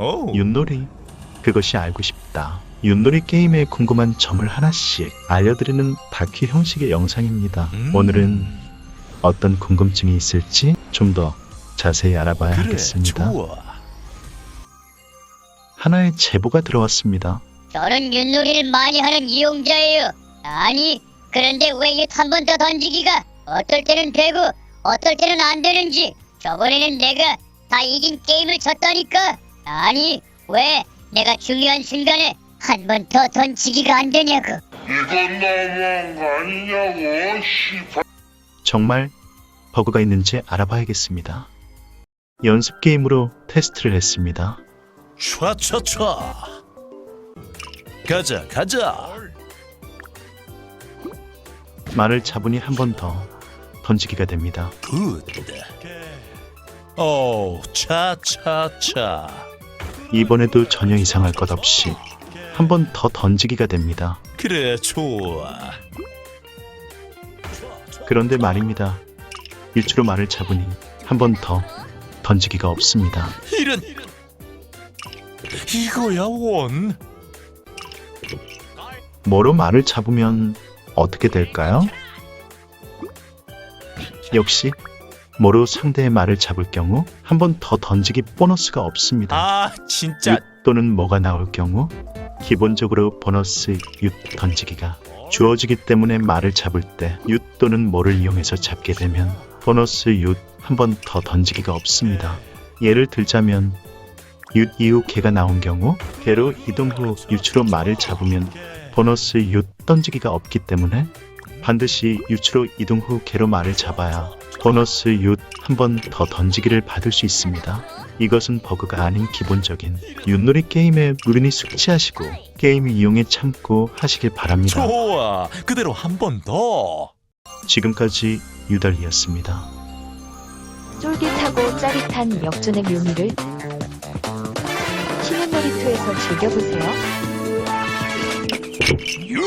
오. 윷놀이 그것이 알고 싶다. 윷놀이 게임에 궁금한 점을 하나씩 알려드리는 다큐 형식의 영상입니다. 음. 오늘은 어떤 궁금증이 있을지 좀 더 자세히 알아봐야 그래, 하겠습니다. 좋아. 하나의 제보가 들어왔습니다. 저는 윷놀이를 많이 하는 이용자예요. 아니, 그런데 왜 윷 한 번 더 던지기가 어떨 때는 되고 어떨 때는 안 되는지 저번에는 내가 다 이긴 게임을 졌다니까. 아니, 왜 내가 중요한 순간에 한 번 더 던지기가 안 되냐고. 이건 너무한 거 아니냐고 씨발 정말 버그가 있는지 알아봐야겠습니다. 연습 게임으로 테스트를 했습니다. 촤촤촤. 가자, 가자. 말을 잡으니 한 번 더 던지기가 됩니다. 굿. 오, 차차차. 이번에도 전혀 이상할 것 없이 한 번 더 던지기가 됩니다. 그래, 좋아. 그런데 말입니다. 일주로 말을 잡으니 한 번 더 던지기가 없습니다. 이런. 이거야 원. 뭐로 말을 잡으면 어떻게 될까요? 역시 뭐로 상대의 말을 잡을 경우 한 번 더 던지기 보너스가 없습니다. 아, 진짜. 윷 또는 뭐가 나올 경우 기본적으로 보너스 윷 던지기가 주어지기 때문에 말을 잡을 때윷 또는 뭐를 이용해서 잡게 되면 보너스 윷한번 더 던지기가 없습니다. 예를 들자면 윷 이후 개가 나온 경우 개로 이동 후 유추로 말을 잡으면 보너스 윷 던지기가 없기 때문에 반드시 유추로 이동 후 개로 말을 잡아야 보너스 윷한 번 더 던지기를 받을 수 있습니다. 이것은 버그가 아닌 기본적인 윷놀이 게임의 룰이니 숙지하시고 게임 이용에 참고 하시길 바랍니다. 좋아. 그대로 한 번 더. 지금까지 유달리였습니다. 쫄깃하고 짜릿한 역전의 묘미를 신의 놀이터에서 즐겨보세요. 유!